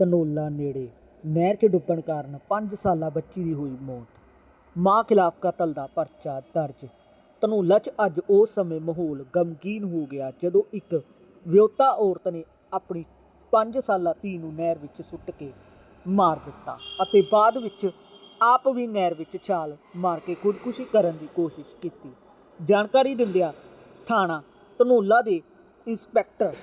ਧਨੌਲਾ ਨੇੜੇ। ਨਹਿਰ 'ਚ ਡੁੱਬਣ ਕਾਰਨ 5 ਸਾਲਾ ਬੱਚੀ ਦੀ ਹੋਈ ਮੌਤ। ਮਾਂ ਖਿਲਾਫ ਕਤਲ ਦਾ ਪਰਚਾ ਦਰਜ। ਧਨੌਲਾ 'ਚ ਅੱਜ ਉਸ ਸਮੇਂ ਮਾਹੌਲ ਗਮਗੀਨ ਹੋ ਗਿਆ ਜਦੋਂ ਇੱਕ ਵਿਆਹੁਤਾ ਔਰਤ ਨੇ ਆਪਣੀ 5 ਸਾਲਾ ਧੀ ਨੂੰ ਨਹਿਰ ਵਿੱਚ ਸੁੱਟ ਕੇ ਮਾਰ ਦਿੱਤਾ ਅਤੇ ਬਾਅਦ ਵਿੱਚ ਆਪ ਵੀ ਨਹਿਰ ਵਿੱਚ ਛਾਲ ਮਾਰ ਕੇ ਖੁਦਕੁਸ਼ੀ ਕਰਨ ਦੀ ਕੋਸ਼ਿਸ਼ ਕੀਤੀ। ਜਾਣਕਾਰੀ ਦਿੰਦਿਆਂ ਥਾਣਾ ਧਨੌਲਾ ਦੇ ਇੰਸਪੈਕਟਰ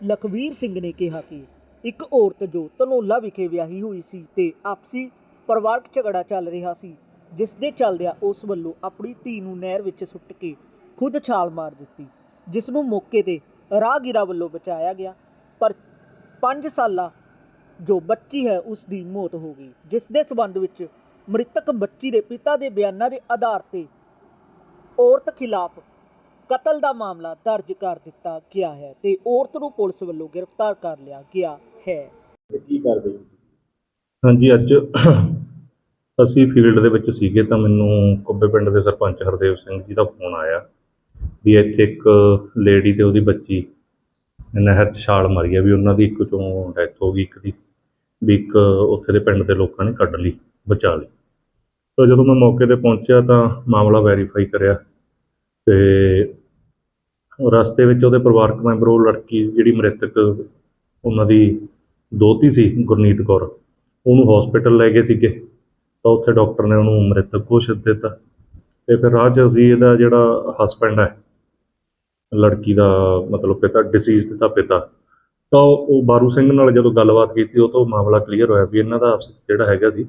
ਲਖਵੀਰ ਸਿੰਘ ਨੇ ਕਿਹਾ ਕਿ ਇੱਕ ਔਰਤ ਜੋ ਧਨੌਲਾ ਵਿਖੇ ਵਿਆਹੀ ਹੋਈ ਸੀ ਤੇ ਆਪਸੀ ਪਰਿਵਾਰਕ ਝਗੜਾ ਚੱਲ ਰਿਹਾ ਸੀ ਜਿਸ ਦੇ ਚੱਲਦਿਆਂ ਉਸ ਵੱਲੋਂ ਆਪਣੀ ਧੀ ਨੂੰ ਨਹਿਰ ਵਿੱਚ ਸੁੱਟ ਕੇ ਖੁਦ ਛਾਲ ਮਾਰ ਦਿੱਤੀ ਜਿਸ ਨੂੰ ਮੌਕੇ ਤੇ ਰਾਹਗੀਰਾਂ ਵੱਲੋਂ ਬਚਾਇਆ ਗਿਆ। ਪਰ 5 ਸਾਲਾ ਜੋ ਬੱਚੀ ਹੈ, ਉਸ ਦੀ ਮੌਤ ਹੋ ਗਈ ਜਿਸ ਦੇ ਸਬੰਧ ਵਿੱਚ ਮ੍ਰਿਤਕ ਬੱਚੀ ਦੇ ਪਿਤਾ ਦੇ ਬਿਆਨਾਂ ਦੇ ਆਧਾਰ ਤੇ ਔਰਤ ਖਿਲਾਫ ਕਤਲ ਦਾ ਮਾਮਲਾ ਦਰਜ ਕਰ ਦਿੱਤਾ ਗਿਆ ਹੈ ਤੇ ਔਰਤ ਨੂੰ ਪੁਲਿਸ ਵੱਲੋਂ ਗ੍ਰਿਫਤਾਰ ਕਰ ਲਿਆ ਗਿਆ ਹੈ। ਤੇ ਕੀ ਕਰਦੇ ਹੋ ਹਾਂਜੀ ਅੱਜ ਅਸੀਂ ਫੀਲਡ ਦੇ ਵਿੱਚ ਸੀਗੇ ਤਾਂ ਮੈਨੂੰ ਕੁੱਬੇ ਪਿੰਡ ਦੇ ਸਰਪੰਚ ਹਰਦੇਵ ਸਿੰਘ ਜੀ ਦਾ ਫੋਨ ਆਇਆ ਵੀ ਇੱਥੇ ਇੱਕ ਲੇਡੀ ਤੇ ਉਹਦੀ ਬੱਚੀ ਨਹਿਰ 'ਚ ਛਾਲ ਮਾਰੀ ਆ ਵੀ ਉਹਨਾਂ ਦੀ ਇੱਕ ਚੋਂ ਡੈਥ ਹੋ ਗਈ ਇੱਕ ਦੀ ਵੀ ਇੱਕ ਉੱਥੇ ਦੇ ਪਿੰਡ ਦੇ ਲੋਕਾਂ ਨੇ ਕੱਢ ਲਈ ਬਚਾ ਲਈ। ਤਾਂ ਜਦੋਂ ਮੈਂ ਮੌਕੇ ਤੇ ਪਹੁੰਚਿਆ ਤਾਂ ਮਾਮਲਾ ਵੈਰੀਫਾਈ ਕਰਿਆ ਤੇ ਰਸਤੇ ਵਿੱਚ ਉਹਦੇ ਪਰਿਵਾਰਕ ਮੈਂਬਰ, ਉਹ ਲੜਕੀ ਜਿਹੜੀ ਮ੍ਰਿਤਕ ਉਹਨਾਂ ਦੀ ਦੋਤੀ ਸੀ, ਗੁਰਨੀਤ ਕੌਰ, ਉਹਨੂੰ ਹਸਪੀਟਲ ਲੈ ਗਏ ਸੀਗੇ। ਤਾਂ ਉੱਥੇ ਡਾਕਟਰ ਨੇ ਉਹਨੂੰ ਮ੍ਰਿਤਕ ਘੋਸ਼ਿਤ ਦਿੱਤਾ। ਤੇ ਫਿਰ ਰਾਹ ਅਸੀਂ ਇਹਦਾ ਜਿਹੜਾ ਹਸਬੈਂਡ ਹੈ, ਲੜਕੀ ਦਾ ਮਤਲਬ ਪਿਤਾ ਡਿਸੀਜ਼ਡ ਦਾ ਪਿਤਾ, ਤਾਂ ਉਹ ਬਾਰੂ ਸਿੰਘ ਨਾਲ ਜਦੋਂ ਗੱਲਬਾਤ ਕੀਤੀ, ਉਹ ਤੋਂ ਮਾਮਲਾ ਕਲੀਅਰ ਹੋਇਆ ਵੀ ਇਹਨਾਂ ਦਾ ਜਿਹੜਾ ਹੈਗਾ ਸੀ,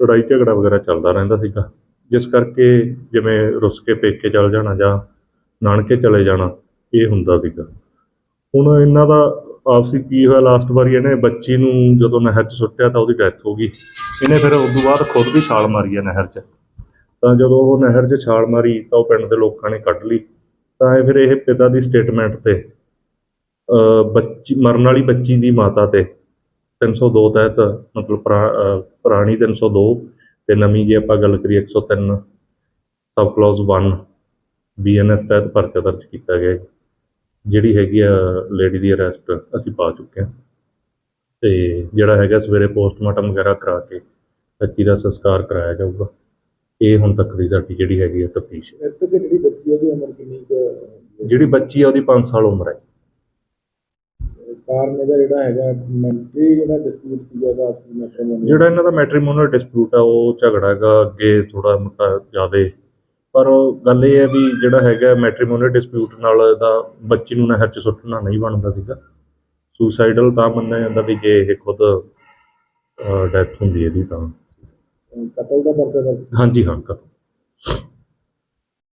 ਲੜਾਈ ਝਗੜਾ ਵਗੈਰਾ ਚੱਲਦਾ ਰਹਿੰਦਾ ਸੀਗਾ। ਜਿਸ ਕਰਕੇ ਜਿਵੇਂ ਰੁੱਸ ਕੇ ਪੇਕੇ ਚਲ ਜਾਣਾ ਜਾਂ ਨਾਨਕੇ ਚਲੇ ਜਾਣਾ ਇਹ ਹੁੰਦਾ ਸੀਗਾ। ਹੁਣ ਇਹਨਾਂ ਦਾ ਆਪਸੀ ਕੀ ਹੋਇਆ ਲਾਸਟ ਵਾਰੀ ਇਹਨੇ ਬੱਚੀ ਨੂੰ ਜਦੋਂ ਨਹਿਰ 'ਚ ਸੁੱਟਿਆ ਤਾਂ ਉਹਦੀ ਡੈਥ ਹੋ ਗਈ। ਇਹਨੇ ਫਿਰ ਉਸ ਤੋਂ ਬਾਅਦ ਖੁਦ ਵੀ ਛਾਲ ਮਾਰੀ ਹੈ ਨਹਿਰ 'ਚ। ਤਾਂ ਜਦੋਂ ਉਹ ਨਹਿਰ 'ਚ ਛਾਲ ਮਾਰੀ ਤਾਂ ਉਹ ਪਿੰਡ ਦੇ ਲੋਕਾਂ ਨੇ ਕੱਢ ਲਈ। ਤਾਂ ਇਹ ਫਿਰ ਇਹ ਪਿਤਾ ਦੀ ਸਟੇਟਮੈਂਟ ਤੇ ਅ, ਬੱਚੀ ਮਰਨ ਵਾਲੀ ਬੱਚੀ ਦੀ ਮਾਤਾ ਤੇ 302 ਤਹਿਤ ਮਤਲਬ ਪੁਰਾ- ਅ, ਪੁਰਾਣੀ 302 ਤੇ ਨਵੀਂ ਜੇ ਆਪਾਂ ਗੱਲ ਕਰੀਏ 103 ਸਬ ਕਲੌਜ਼ 1 ਬੀਐਨਐਸ ਤਹਿਤ ਪਰਚਾ ਦਰਜ ਕੀਤਾ ਗਿਆ ਹੈ ਜਿਹੜੀ ਹੈਗੀ ਆ ਲੇਡੀ ਦੀ ਅਰੈਸਟ ਅਸੀਂ ਪਾ ਚੁੱਕੇ ਹਾਂ। ਤੇ ਜਿਹੜਾ ਹੈਗਾ ਸਵੇਰੇ ਪੋਸਟਮਾਰਟਮ ਵਗੈਰਾ ਕਰਾ ਕੇ ਬੱਚੀ ਦਾ ਸੰਸਕਾਰ ਕਰਾਇਆ ਜਾਊਗਾ। ਇਹ ਹੁਣ ਤੱਕ ਦੀ ਸਾਡੀ ਜਿਹੜੀ ਹੈਗੀ ਆ ਤਫਤੀਸ਼ ਤੇ ਜਿਹੜੀ ਬੱਚੀ ਉਹਦੀ ਉਮਰ ਕਿੰਨੀ ਕੁ ਜਿਹੜੀ ਬੱਚੀ ਆ ਉਹਦੀ 5 ਸਾਲ ਉਮਰ ਹੈ। ਕਾਰਨ ਇਹਦਾ ਜਿਹੜਾ ਹੈਗਾ ਮੈਂਟਰੀ ਜਿਹੜਾ ਡਿਸਪਿਊਟ ਸੀਗਾ ਉਹਦਾ ਆਪਸੀ ਮੈਟਰਮੋਨੀ ਜਿਹੜਾ ਇਹਨਾਂ ਦਾ ਮੈਟ੍ਰੀਮੋਨੀਅਲ ਡਿਸਪਿਊਟ ਆ ਉਹ ਝਗੜਾ ਹੈਗਾ ਅੱਗੇ ਥੋੜਾ ਮੋਟਾ ਜ਼ਿਆਦੇ। ਪਰ ਗੱਲ ਇਹ ਹੈ ਵੀ ਜਿਹੜਾ ਹੈਗਾ ਮੈਟ੍ਰੀਮੋਨੀਅਲ ਡਿਸਪਿਊਟ ਨਾਲ ਇਹਦਾ ਬੱਚੀ ਨੂੰ ਨਹਿਰ 'ਚ ਸੁੱਟਣਾ ਨਹੀਂ ਬਣਦਾ ਸੀਗਾ। ਸੁਸਾਈਡਲ ਤਾਂ ਮੰਨਿਆ ਜਾਂਦਾ ਵੀ ਜੇ ਇਹ ਖੁਦ ਡੈਥ ਹੁੰਦੀ ਇਹਦੀ ਤਾਂ। ਕਤਲ ਦਾ ਪਰਚਾ ਦਰਜ ਹਾਂਜੀ ਹਾਂ ਕਤਲ।